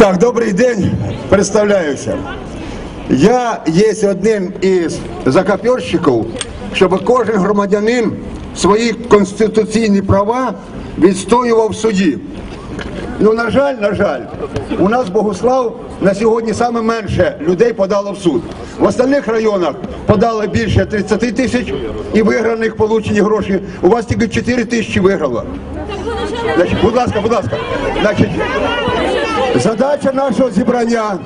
Так, добрий день, представляюся. Я є одним із закапьорщиків, щоб кожен громадянин свої конституційні права відстоював в суді. Ну, на жаль, на жаль, у нас Богуслав на сьогодні саме менше людей подало в суд. В остальних районах подали більше 30 тисяч і виграних получені гроші. У вас тільки 4 тисячі виграло. Значить, будь ласка, будь ласка. Значить, задача нашого зібрання.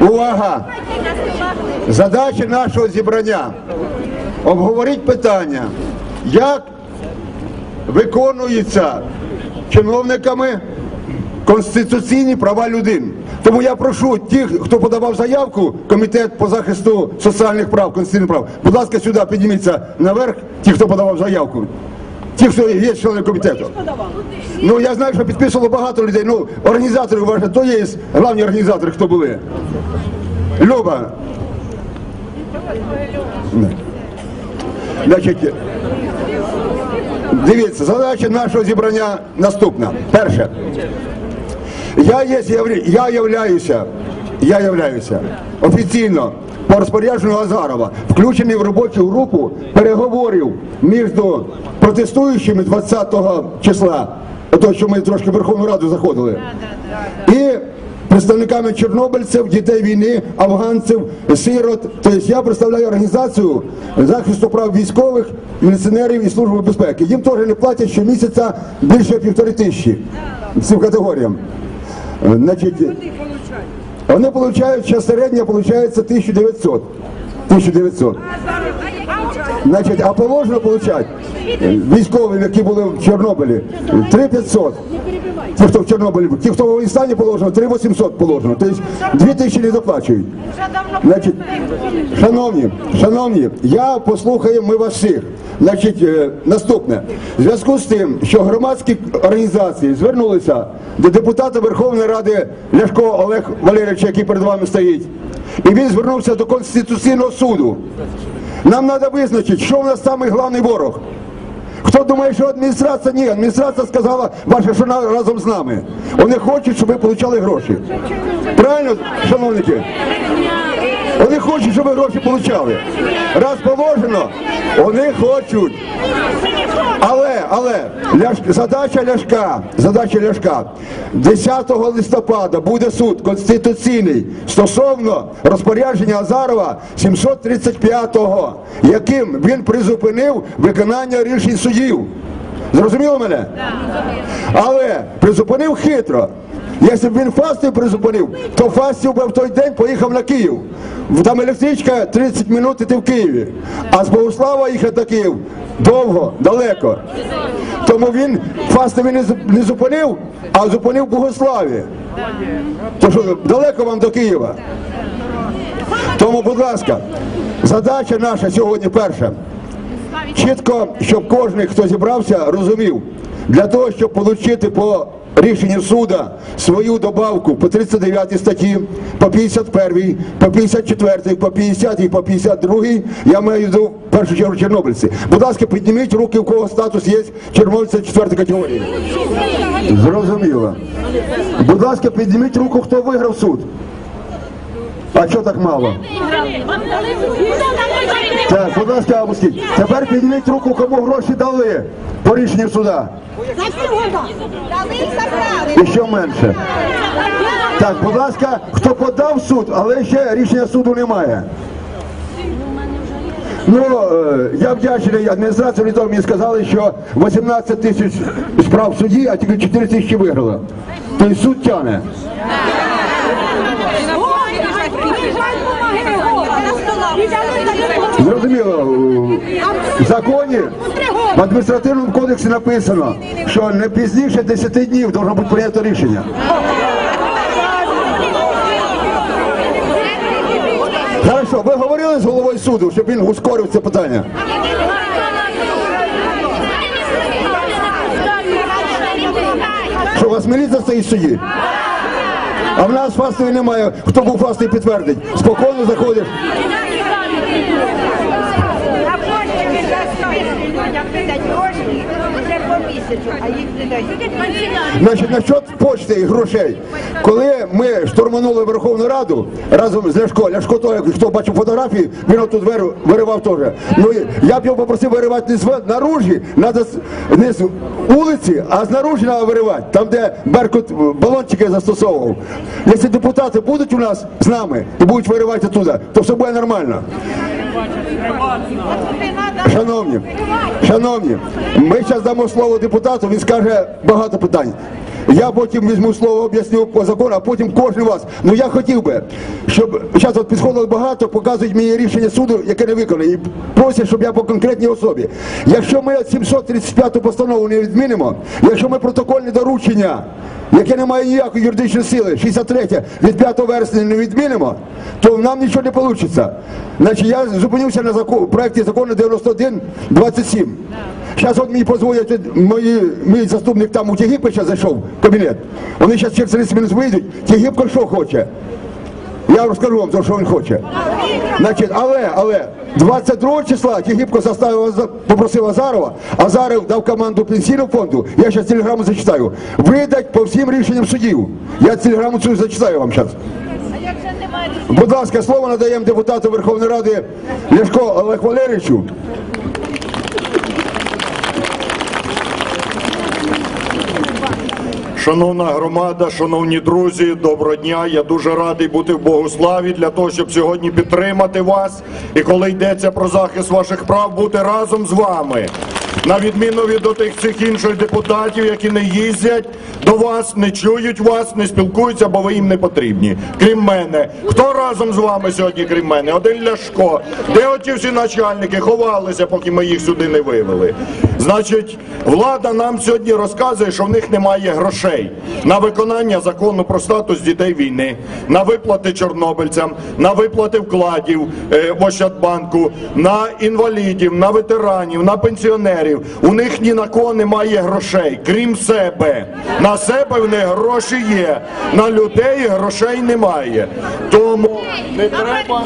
Увага! Задача нашого зібрання обговорити питання, як виконуються чиновниками конституційні права людини. Тому я прошу тих, хто подавав заявку, комітет по захисту соціальних прав, конституційних прав, будь ласка, сюди підніміться наверх, ті, хто подавав заявку. Ті, хто є членом комітету. Ну я знаю, що підписувало багато людей. Ну, організатори вважають, то є головні організатори, хто були. Люба. Значить, дивіться, задача нашого зібрання наступна. Перше. Я, є, я являюся, я являюся офіційно по розпорядженню Азарова, включений в робочу групу переговорів між протестуючими 20 числа, то, що ми трошки в Верховну Раду заходили, і представниками чорнобильців, дітей війни, афганців, сирот. Тобто я представляю організацію захисту прав військових, міліціонерів і служби безпеки. Їм теж не платять щомісяця більше півтори тисячі цим категоріям. Значить, вони получають, зараз середня получається 1900. 1900. Значить, а положено получать військовим, які були в Чорнобилі, 3500. Ті, хто в Чорнобилі, ті, хто в Афганістані положено, 3800 положено. Тобто 2000 не заплачують. Значить, шановні, шановні, я послухаю ми вас всіх. Значить, е, наступне. В зв'язку з тим, що громадські організації звернулися до депутата Верховної Ради Ляшко Олег Валерійовича, який перед вами стоїть, і він звернувся до Конституційного суду. Нам треба визначити, що в нас самий головний ворог. Хто думає, що адміністрація? Ні, адміністрація сказала, ваша що разом з нами. Вони хочуть, щоб ви отримали гроші. Правильно, шановники? Вони хочуть, щоб ви гроші отримали. Раз положено, вони хочуть. Але, але, задача Ляшка, задача Ляшка, 10 листопада буде суд конституційний стосовно розпорядження Азарова 735-го, яким він призупинив виконання рішень судів. Зрозуміло мене? Але призупинив хитро. Якщо б він фастів призупинив, то фастів би в той день поїхав на Київ. Там електричка 30 минут і ти в Києві. А з Богослава їхати на Київ довго, далеко. Тому він фасти він не зупинив, а зупинив Богославі. То що далеко вам до Києва. Тому, будь ласка, задача наша сьогодні перша. Чітко, щоб кожен, хто зібрався, розумів, для того, щоб отримати по рішенню суда свою добавку по 39 статті, по 51, по 54, по 50 і по 52, я маю в в першу чергу чорнобильці. Будь ласка, підніміть руки, у кого статус є чорнобильця 4 категорії. Зрозуміло. Будь ласка, підніміть руку, хто виграв суд. А що так мало? Так, будь ласка, опустіть. Тепер підніміть руку, кому гроші дали по рішенню суда. І що менше. Так, будь ласка, хто подав суд, але ще рішення суду немає. Ну, е, я вдячний адміністрації, там мені сказали, що 18 тисяч справ в суді, а тільки 4 тисячі виграло. Тобто суд тяне. Зрозуміло, в законі в адміністративному кодексі написано, що не пізніше 10 днів должно бути прийнято рішення. Хорошо, ви говорили з головою суду, щоб він ускорив це питання? Що у вас міліція стоїть в суді? А в нас фастові немає. Хто був фастий, підтвердить? Спокійно заходиш. А місяцю, а їх не дають. Значить, насчет почти і грошей. Коли ми штурманули Верховну Раду разом з Ляшко, Ляшко, той, хто бачив фотографії, він отут виривав теж. Ну, я б його попросив виривати не з наружі, надо з- не з вулиці, а знаружі треба виривати, там, де Беркут балончики застосовував. Якщо депутати будуть у нас з нами і будуть виривати туди, то все буде нормально. Шановні, шановні, ми зараз дамо слово депутату, він скаже багато питань. Я потім візьму слово, об'ясню по закону, а потім кожен вас. Ну я хотів би, щоб зараз от підходило багато, показують мені рішення суду, яке не виконане, і просять, щоб я по конкретній особі. Якщо ми 735 постанову не відмінимо, якщо ми протокольне доручення, яке не має ніякої юридичної сили, 63 від 5 вересня не відмінимо, то нам нічого не вийде. Значить, я зупинився на закон, проєкті закону 91-27. Зараз от мені позвонять от мої, мій заступник там у Тягіпи зараз зайшов в кабінет. Вони зараз через 30 минут вийдуть. Тягіпко що хоче? Я розкажу вам, що він хоче. Значить, але, але 22 числа Тягіпко заставив, попросив Азарова, Азаров дав команду пенсійного фонду, я зараз телеграму зачитаю, видать по всім рішенням судів. Я телеграму цю зачитаю вам зараз. Будь ласка, слово надаємо депутату Верховної Ради Ляшко Олег Валерійовичу. Шановна громада, шановні друзі, доброго дня. Я дуже радий бути в Богославі для того, щоб сьогодні підтримати вас. І коли йдеться про захист ваших прав, бути разом з вами. На відміну від отих цих інших депутатів, які не їздять до вас, не чують вас, не спілкуються, бо ви їм не потрібні. Крім мене, хто разом з вами сьогодні, крім мене? Один Ляшко. Де оті всі начальники ховалися, поки ми їх сюди не вивели? Значить, влада нам сьогодні розказує, що в них немає грошей на виконання закону про статус дітей війни, на виплати чорнобильцям, на виплати вкладів е, в Ощадбанку, на інвалідів, на ветеранів, на пенсіонерів. У них ні на кого немає грошей, крім себе. На себе в них гроші є, на людей грошей немає. Тому не треба.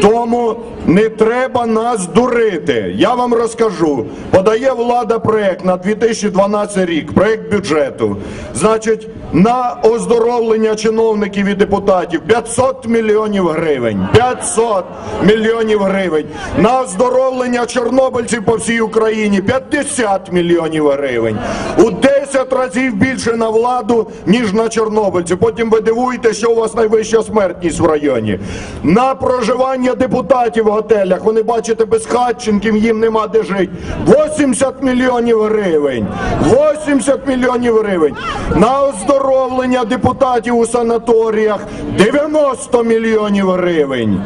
Тому не треба нас дурити. Я вам розкажу. Подає влада проект на 2012 рік, проект бюджету. Значить, на оздоровлення чиновників і депутатів 500 мільйонів гривень. 500 мільйонів гривень. На оздоровлення чорнобильців по всій Україні 50 мільйонів гривень. У 10 разів більше на владу, ніж на чорнобильців. Потім ви дивуєте, що у вас найвища смертність в районі. На проживання депутатів в готелях, вони бачите, без хатченків їм нема де жити. 80 мільйонів гривень. 80 мільйонів гривень. На оздоровлення депутатів у санаторіях 90 мільйонів гривень.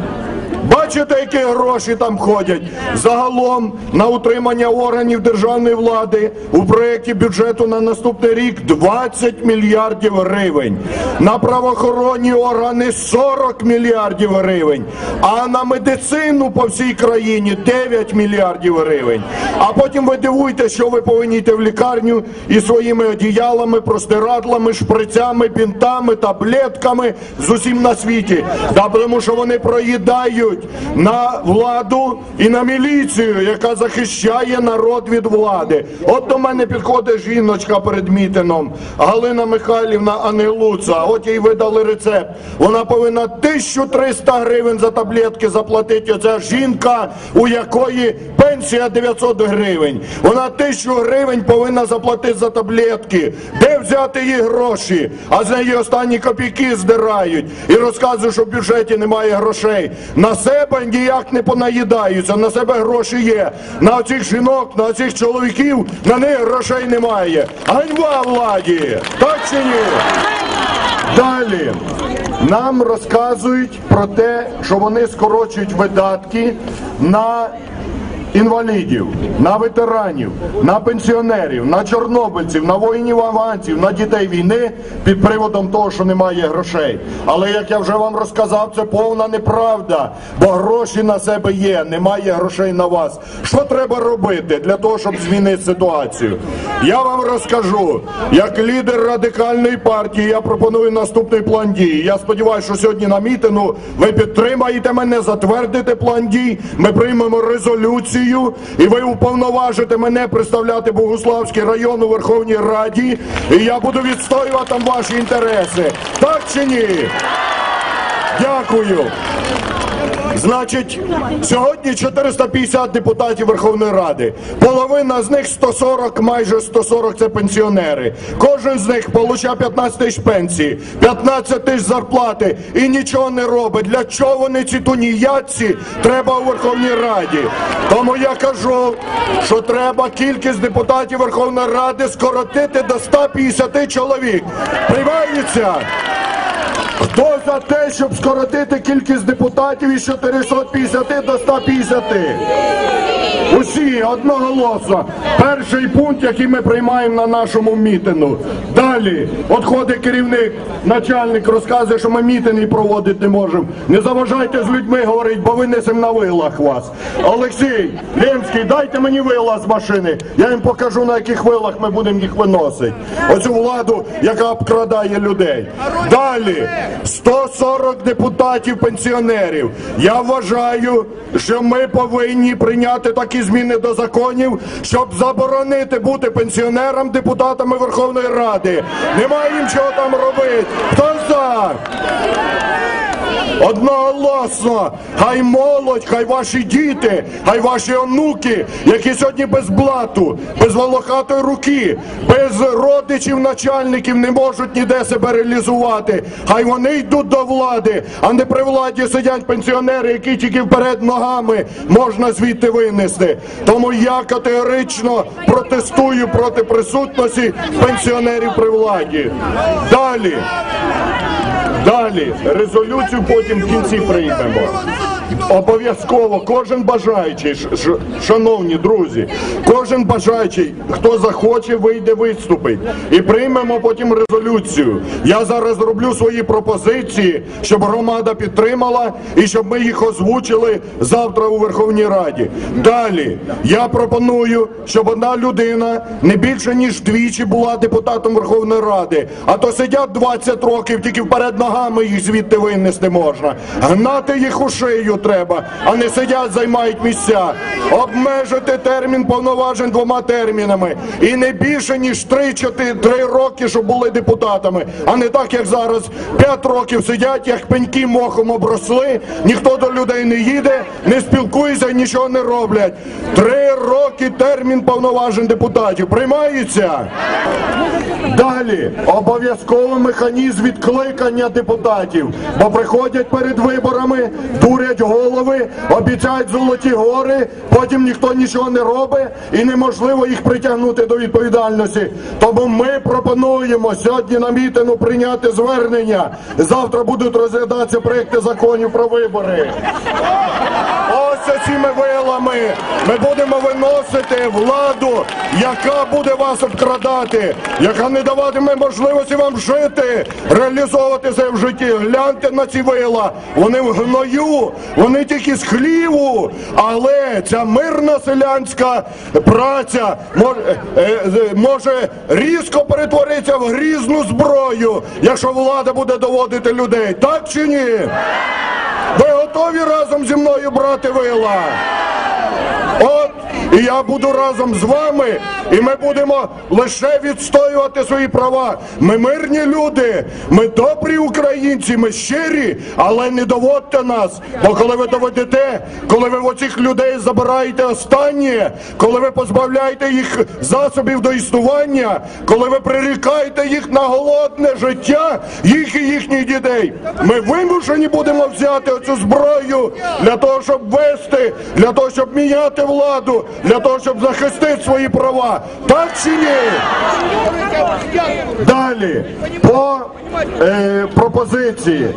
Бачите, які гроші там ходять? Загалом на утримання органів державної влади у проєкті бюджету на наступний рік 20 мільярдів гривень. На правоохоронні органи 40 мільярдів гривень. А на медицину по всій країні 9 мільярдів гривень. А потім ви дивуєте, що ви повинні йти в лікарню і своїми одіялами, простирадлами, шприцями, бінтами, таблетками з усім на світі. Да, тому що вони проїдають на владу і на міліцію, яка захищає народ від влади. От до мене підходить жіночка перед мітином, Галина Михайлівна Ангелуца. От їй видали рецепт. Вона повинна 1300 гривень за таблетки заплатити. Оця жінка, у якої пенсія 900 гривень. Вона 1000 гривень повинна заплатити за таблетки. Де взяти їй гроші? А з неї останні копійки здирають і розказують, що в бюджеті немає грошей. На себе ніяк не понаїдаються, на себе гроші є. На цих жінок, на цих чоловіків, на них грошей немає. Ганьба владі! Так чи ні? Далі нам розказують про те, що вони скорочують видатки на інвалідів, на ветеранів, на пенсіонерів, на чорнобильців, на воїнів афганців, на дітей війни під приводом того, що немає грошей. Але як я вже вам розказав, це повна неправда, бо гроші на себе є, немає грошей на вас. Що треба робити для того, щоб змінити ситуацію? Я вам розкажу, як лідер радикальної партії, я пропоную наступний план дій. Я сподіваюся, що сьогодні на мітингу ви підтримаєте мене, затвердите план дій. Ми приймемо резолюцію, і ви уповноважите мене представляти Богуславський район у Верховній Раді. І я буду відстоювати там ваші інтереси. Так чи ні? Дякую. Значить, сьогодні 450 депутатів Верховної Ради. Половина з них 140, майже 140 це пенсіонери. Кожен з них получає 15 тисяч пенсії, 15 тисяч зарплати і нічого не робить. Для чого вони ці туніятці треба у Верховній Раді? Тому я кажу, що треба кількість депутатів Верховної Ради скоротити до 150 чоловік. Приймається? Хто за те, щоб скоротити кількість депутатів із 450 до 150? Усі одноголосно. Перший пункт, який ми приймаємо на нашому мітингу. Далі отходить керівник, начальник розказує, що ми мітинги проводити не можемо. Не заважайте з людьми говорити, бо винесемо на вилах вас. Олексій Лемський, дайте мені вила з машини. Я їм покажу, на яких вилах ми будемо їх виносити. Оцю владу, яка обкрадає людей. Далі 140 депутатів пенсіонерів. Я вважаю, що ми повинні прийняти такі зміни до законів, щоб заборонити бути пенсіонерам, депутатами Верховної Ради. Немає їм чого там робити. Хто за? Одноголосно, хай молодь, хай ваші діти, хай ваші онуки, які сьогодні без блату, без волохатої руки, без родичів, начальників не можуть ніде себе реалізувати. Хай вони йдуть до влади, а не при владі сидять пенсіонери, які тільки вперед ногами можна звідти винести. Тому я категорично протестую проти присутності пенсіонерів при владі. Далі. Далі резолюцію потім в кінці приймемо. Обов'язково кожен бажаючий, шановні друзі, кожен бажаючий, хто захоче, вийде виступить. І приймемо потім резолюцію. Я зараз роблю свої пропозиції, щоб громада підтримала і щоб ми їх озвучили завтра у Верховній Раді. Далі я пропоную, щоб одна людина не більше ніж двічі була депутатом Верховної Ради, а то сидять 20 років, тільки вперед ногами їх звідти винести можна. Гнати їх у шию треба, а не сидять, займають місця. Обмежити термін повноважень двома термінами. І не більше ніж 3-4 роки, щоб були депутатами, а не так, як зараз 5 років сидять, як пеньки мохом обросли, ніхто до людей не їде, не спілкується нічого не роблять. Три роки термін повноважень депутатів. Приймається? Далі обов'язково механізм відкликання депутатів, бо приходять перед виборами, дурять голови, обіцяють золоті гори, потім ніхто нічого не робить і неможливо їх притягнути до відповідальності. Тому ми пропонуємо сьогодні на мітину прийняти звернення. Завтра будуть розглядатися проекти законів про вибори. Ось цими вилами ми будемо виносити владу, яка буде вас обкрадати, яка не даватиме можливості вам жити, реалізовуватися в житті. Гляньте на ці вила. Вони в гною, вони тільки з хліву. Але ця мирна селянська праця е, е, може різко перетворитися в грізну зброю, якщо влада буде доводити людей. Так чи ні? Ви готові разом зі мною брати вила? От і я буду разом з вами, і ми будемо лише відстоювати свої права. Ми мирні люди, ми добрі українці, ми щирі, але не доводьте нас. Бо коли ви доведете, коли ви в оцих людей забираєте останнє, коли ви позбавляєте їх засобів до існування, коли ви прирікаєте їх на голодне життя, їх і їхніх дітей, ми вимушені будемо взяти оцю зброю для того, щоб вести, для того, щоб міняти владу, для того, щоб захистити свої права. Так чи ні? Далі по е, пропозиції.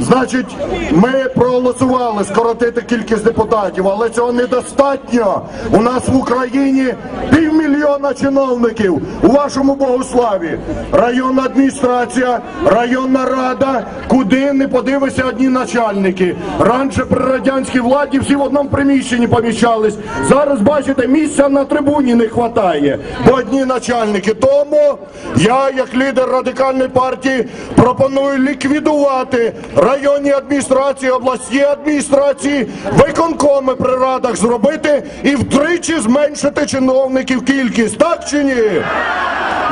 Значить, ми проголосували скоротити кількість депутатів, але цього недостатньо. У нас в Україні півмільйона чиновників у вашому Богославі. Районна адміністрація, районна рада, куди не подивися одні начальники. Раніше при радянській владі всі в одному приміщенні поміщались. Зараз бачите, місця на трибуні не вистачає, бо одні начальники. Тому я, як лідер радикальної партії, пропоную ліквідувати районні адміністрації, обласні адміністрації, виконкоми при радах зробити і втричі зменшити чиновників кількість. Так чи ні?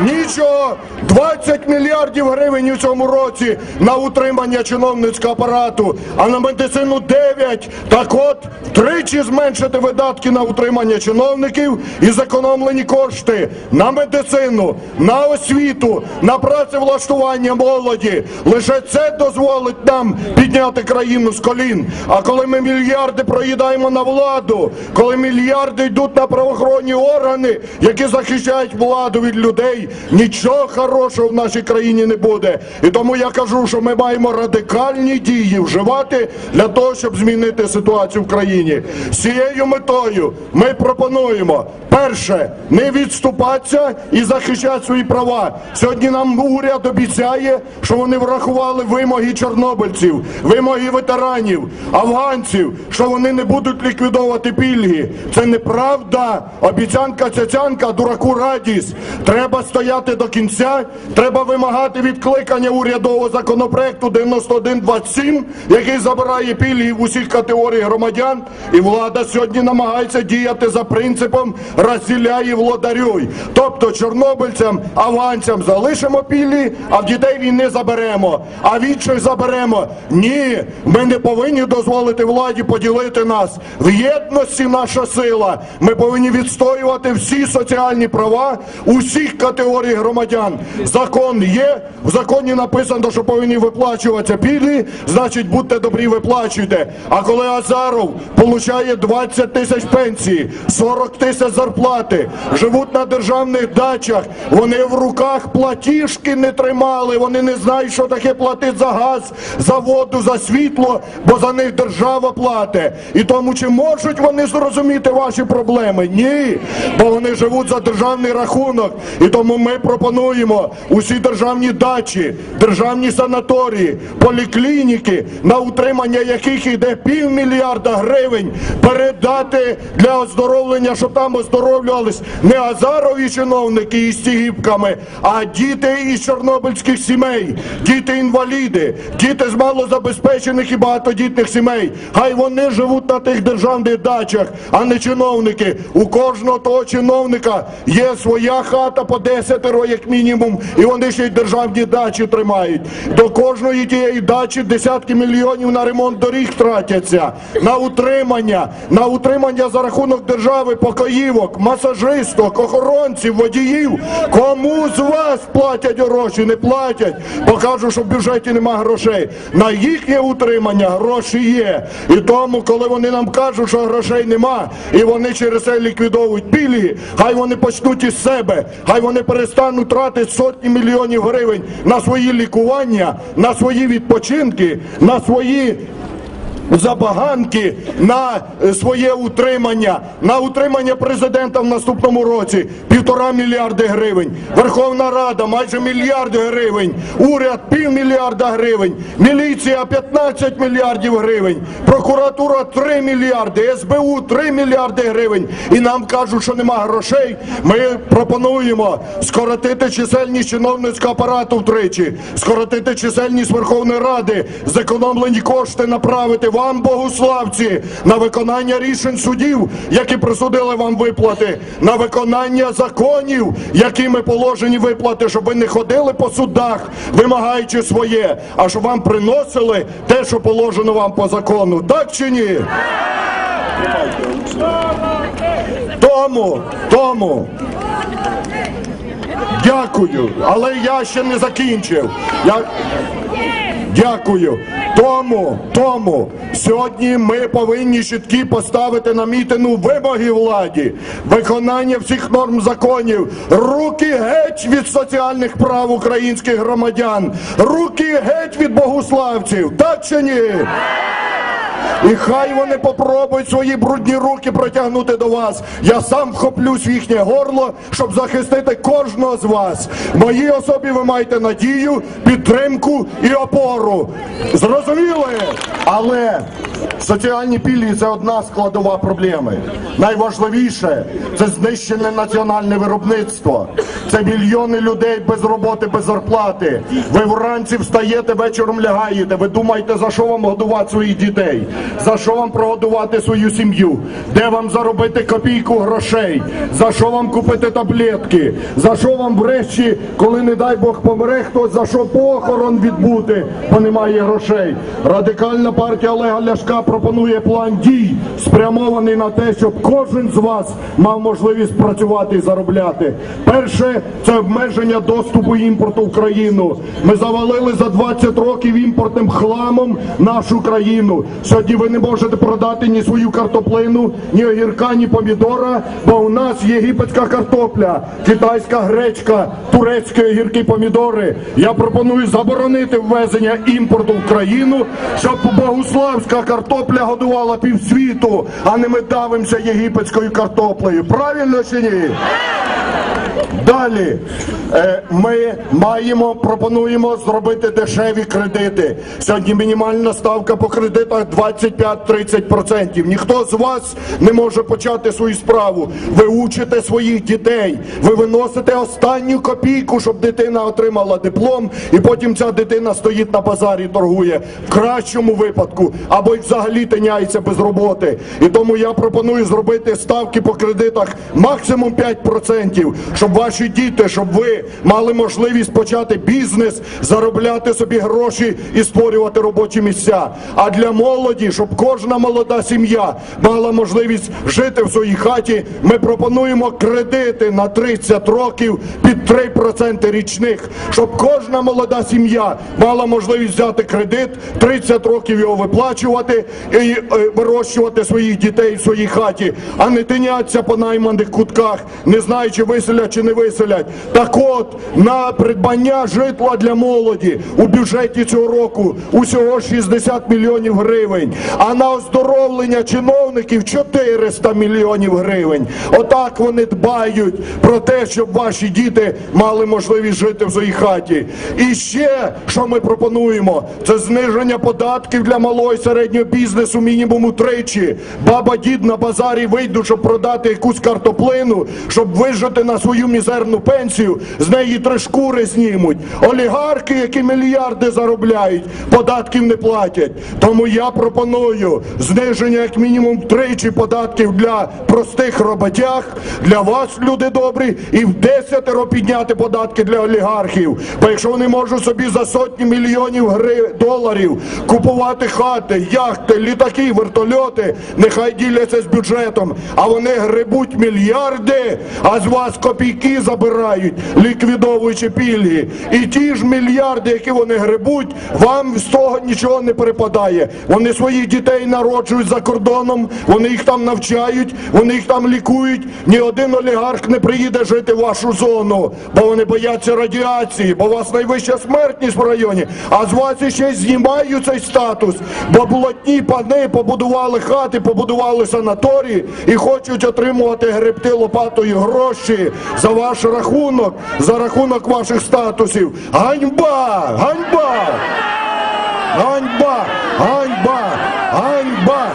Нічого, 20 мільярдів гривень у цьому році на утримання чиновницького апарату, а на медицину 9. Так от, втричі зменшити видатки на утримання чиновників і зекономлені кошти на медицину, на освіту, на працевлаштування молоді. Лише це дозволить нам підняти країну з колін. А коли ми мільярди проїдаємо на владу, коли мільярди йдуть на правоохоронні органи, які захищають владу від людей, нічого хорошого в нашій країні не буде. І тому я кажу, що ми маємо радикальні дії вживати для того, щоб змінити ситуацію в країні. З цією метою ми пропонуємо перше не відступатися і захищати свої права. Сьогодні нам уряд обіцяє, що вони врахували вимоги чорнобильців, вимоги ветеранів, афганців, що вони не будуть ліквідовувати пільги. Це неправда. Обіцянка цяцянка, дураку радість. Треба стояти до кінця. Треба вимагати відкликання урядового законопроекту 9127, який забирає пільги в усіх категорій громадян. І влада сьогодні намагається діяти за принципом розділяй і владарюй. Тобто чорнобильцям, афганцям залишимо пільги, а в дітей війни заберемо. А в інших заберемо. Ні, ми не повинні дозволити владі поділити нас. В єдності наша сила. Ми повинні відстоювати всі соціальні права усіх категорій громадян. Закон є, в законі написано, що повинні виплачуватися пільги, значить будьте добрі, виплачуйте. А коли Азаров получає 20 тисяч пенсії, 40 тисяч зарплати, живуть на державних дачах, вони в руках платіжки не тримали, вони не знають, що таке платити за газ, за воду, за світло, бо за них держава платить. І тому чи можуть вони зрозуміти ваші проблеми? Ні, бо вони живуть за державний рахунок. І тому ми пропонуємо усі державні дачі, державні санаторії, поліклініки, на утримання яких йде півмільярда гривень, передати для оздоровлення, щоб там оздоровлювались не азарові чиновники із стігіпками, а діти із чорнобильських сімей, діти інваліди, діти з малозабезпечених і багатодітних сімей. Хай вони живуть на тих державних дачах, а не чиновники. У кожного того чиновника є своя хата по 10 як мінімум, і вони ще й державні дачі тримають. До кожної тієї дачі десятки мільйонів на ремонт доріг тратяться, на утримання, на утримання за рахунок держави покоївок, масажисток, охоронців, водіїв. Кому з вас платять гроші? Не платять. Покажу, що в бюджеті нема грошей. На їхнє утримання гроші є. І тому, коли вони нам кажуть, що грошей нема, і вони через це ліквідовують пільги, хай вони почнуть із себе, хай вони перестануть тратити сотні мільйонів гривень на свої лікування, на свої відпочинки, на свої забаганки на е, своє утримання, на утримання президента в наступному році. Півтора мільярди гривень. Верховна Рада майже мільярд гривень, уряд півмільярда гривень, міліція 15 мільярдів гривень, прокуратура 3 мільярди, СБУ 3 мільярди гривень. І нам кажуть, що нема грошей. Ми пропонуємо скоротити чисельність чиновницького апарату втричі, скоротити чисельність Верховної Ради, зекономлені кошти направити вам, богославці, на виконання рішень судів, які присудили вам виплати, на виконання законів, якими положені виплати, щоб ви не ходили по судах, вимагаючи своє, а щоб вам приносили те, що положено вам по закону. Так чи ні? Тому, тому. Дякую, але я ще не закінчив. Я... Дякую. Тому, тому Сьогодні ми повинні чіткі поставити на мітину вимоги владі, виконання всіх норм законів, руки геть від соціальних прав українських громадян, руки геть від богославців. Так чи ні? І хай вони попробують свої брудні руки протягнути до вас. Я сам вхоплюсь в їхнє горло, щоб захистити кожного з вас. Моїй особі ви маєте надію, підтримку і опору. Зрозуміли? Але соціальні пільги це одна складова проблеми. Найважливіше це знищене національне виробництво. Це мільйони людей без роботи, без зарплати. Ви вранці встаєте, вечором лягаєте. Ви думаєте, за що вам годувати своїх дітей? За що вам прогодувати свою сім'ю? Де вам заробити копійку грошей? За що вам купити таблетки? За що вам врешті, коли не дай Бог помре хтось, за що похорон відбути, бо немає грошей? Радикальна партія Олега Ляшка пропонує план дій, спрямований на те, щоб кожен з вас мав можливість працювати і заробляти. Перше це обмеження доступу імпорту в країну. Ми завалили за 20 років імпортним хламом нашу країну. Сьогодні ви не можете продати ні свою картоплину, ні огірка, ні помідора, бо у нас єгипетська картопля, китайська гречка, турецькі огірки, помідори. Я пропоную заборонити ввезення імпорту в країну, щоб богуславська картопля годувала півсвіту, а не ми давимося єгипетською картоплею. Правильно чи ні? Далі е, ми маємо, пропонуємо зробити дешеві кредити. Сьогодні мінімальна ставка по кредитах 25-30%. Ніхто з вас не може почати свою справу. Ви учите своїх дітей, ви виносите останню копійку, щоб дитина отримала диплом, і потім ця дитина стоїть на базарі, торгує в кращому випадку, або й взагалі тиняється без роботи. І тому я пропоную зробити ставки по кредитах максимум 5%, щоб ваші діти, щоб ви мали можливість почати бізнес, заробляти собі гроші і створювати робочі місця. А для молоді, щоб кожна молода сім'я мала можливість жити в своїй хаті, ми пропонуємо кредити на 30 років під 3% річних, щоб кожна молода сім'я мала можливість взяти кредит, 30 років його виплачувати і е, вирощувати своїх дітей в своїй хаті, а не тинятися по найманих кутках, не знаючи виселять чи не виселять. Так от на придбання житла для молоді у бюджеті цього року усього 60 мільйонів гривень, а на оздоровлення чиновників 400 мільйонів гривень. Отак вони дбають про те, щоб ваші діти мали можливість жити в своїй хаті. І ще що ми пропонуємо, це зниження податків для малого і середнього бізнесу мінімум утричі. Баба дід на базарі вийдуть, щоб продати якусь картоплину, щоб вижити на свою мізерну пенсію, з неї три шкури знімуть. Олігархи, які мільярди заробляють, податків не платять. Тому я пропоную зниження як мінімум втричі податків для простих роботяг, для вас, люди добрі, і в десятеро підняти податки для олігархів. Бо якщо вони можуть собі за сотні мільйонів гри... доларів купувати хати, яхти, літаки, вертольоти, нехай діляться з бюджетом, а вони грибуть мільярди, а з вас копійки забирають, ліквідовуючи пільги. І ті ж мільярди, які вони грибуть, вам з того нічого не перепадає. Вони своїх дітей народжують за кордоном, вони їх там навчають, вони їх там лікують. Ні один олігарх не приїде жити в вашу зону, бо вони бояться радіації, бо у вас найвища смертність в районі, а з вас ще й знімають цей статус, бо блатні пани побудували хати, побудували санаторії і хочуть отримувати гребти лопатою гроші за ваш рахунок, за рахунок ваших статусів. Ганьба! Ганьба! Ганьба! Ганьба! Ганьба!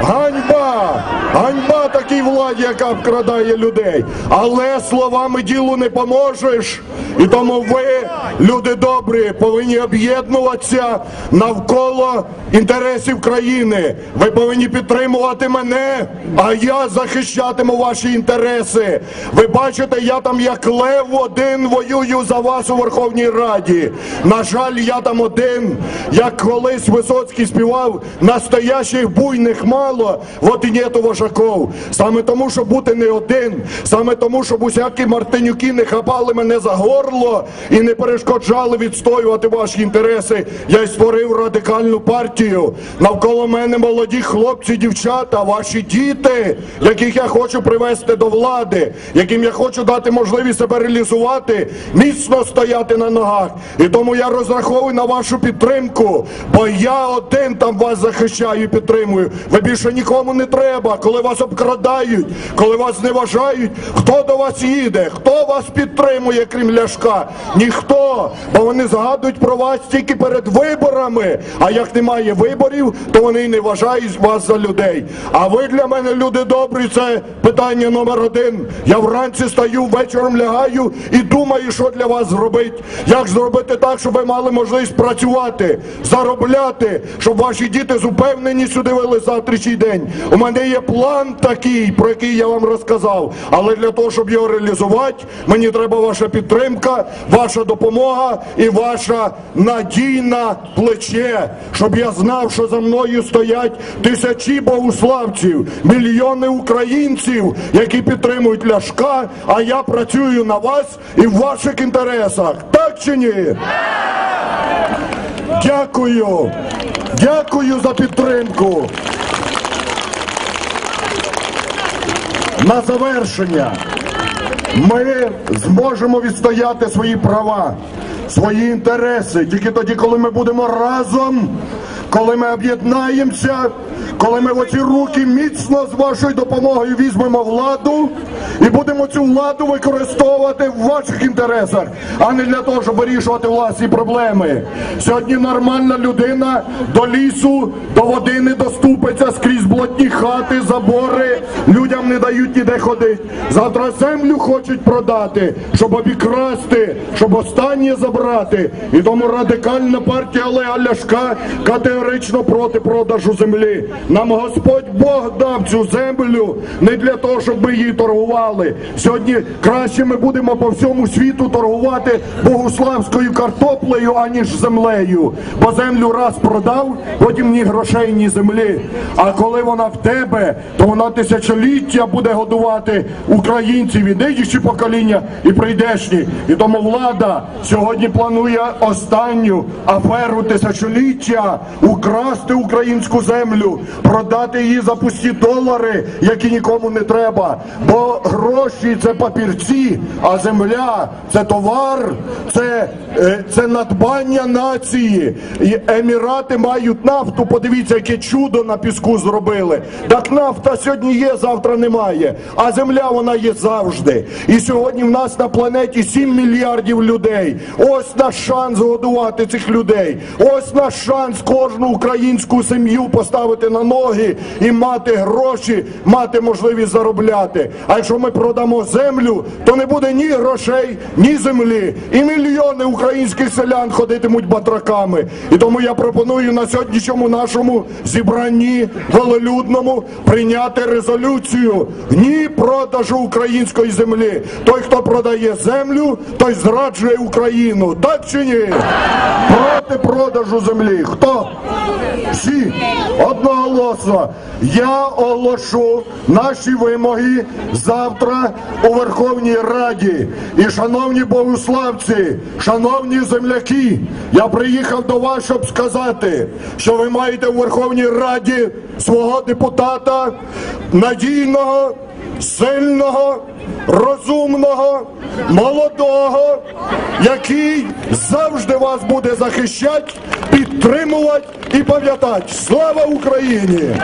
Ганьба! Ганьба такій владі, яка вкрадає людей. Але словами ділу не поможеш. І тому ви, люди добрі, повинні об'єднуватися навколо інтересів країни. Ви повинні підтримувати мене, а я захищатиму ваші інтереси. Ви бачите, я там як лев один воюю за вас у Верховній Раді. На жаль, я там один, як колись Висоцький співав, настоящих буйних мало, от і нету вожаков. Саме тому, щоб бути не один, саме тому, щоб усякі мартинюки не хапали мене за горло і не перешкоджали відстоювати ваші інтереси. Я й створив радикальну партію. Навколо мене молоді хлопці, дівчата, ваші діти, яких я хочу привести до влади, яким я хочу дати можливість себе реалізувати, міцно стояти на ногах. І тому я розраховую на вашу підтримку, бо я один там вас захищаю і підтримую. Ви більше нікому не треба, коли вас обкрадають, коли вас зневажають. Хто до вас їде? Хто вас підтримує, крім Ляшка? Ніхто, бо вони згадують про вас тільки перед виборами. А як немає виборів, то вони не вважають вас за людей. А ви для мене люди добрі. Це питання номер один. Я вранці стаю, вечором лягаю і думаю, що для вас зробити. Як зробити так, щоб ви мали можливість працювати, заробляти, щоб ваші діти з упевненістю дивились завтрашній день. У мене є план такий, про який я вам розказав. Але для того, щоб його реалізувати, мені треба ваша підтримка, ваша допомога і ваша надійна плече, щоб я знав, що за мною стоять тисячі богославців, мільйони українців, які підтримують Ляшка, а я працюю на вас і в ваших інтересах. Так чи ні? Дякую. Дякую за підтримку. На завершення. Ми зможемо відстояти свої права, свої інтереси тільки тоді, коли ми будемо разом, коли ми об'єднаємося, коли ми в оці руки міцно з вашою допомогою візьмемо владу і будемо цю владу використовувати в ваших інтересах, а не для того, щоб вирішувати власні проблеми. Сьогодні нормальна людина до лісу, до води не доступиться скрізь блатні хати, забори. Людям не дають ніде ходити. Завтра землю хочуть продати, щоб обікрасти, щоб останнє забрати. І тому радикальна партія Олега Ляшка категорично проти продажу землі. Нам Господь Бог дав цю землю не для того, щоб ми її торгували. Сьогодні краще ми будемо по всьому світу торгувати богуславською картоплею, аніж землею. Бо землю раз продав, потім ні грошей, ні землі. А коли вона в тебе, то вона тисячоліття буде годувати українців і нинішні покоління, і прийдешні. І тому влада сьогодні планує останню аферу тисячоліття украсти українську землю, продати її за пусті долари, які нікому не треба. Бо гроші це папірці, а земля це товар, це, е, це надбання нації. І Емірати мають нафту. Подивіться, яке чудо на піску зробили. Так нафта сьогодні є, завтра немає. А земля вона є завжди. І сьогодні в нас на планеті 7 мільярдів людей. Ось наш шанс годувати цих людей. Ось наш шанс кожну українську сім'ю поставити на ноги і мати гроші, мати можливість заробляти. А якщо ми продамо землю, то не буде ні грошей, ні землі. І мільйони українських селян ходитимуть батраками. І тому я пропоную на сьогоднішньому нашому зібранні велолюдному прийняти резолюцію ні продажу української землі. Той, хто продає землю, той зраджує Україну. Так чи ні? Проти продажу землі. Хто? Всі одноголосно. Я оголошу наші вимоги завтра у Верховній Раді. І, шановні богославці, шановні земляки, я приїхав до вас, щоб сказати, що ви маєте у Верховній Раді свого депутата надійного, сильного, розумного, молодого, який завжди вас буде захищати, підтримувати і пам'ятати. Слава Україні!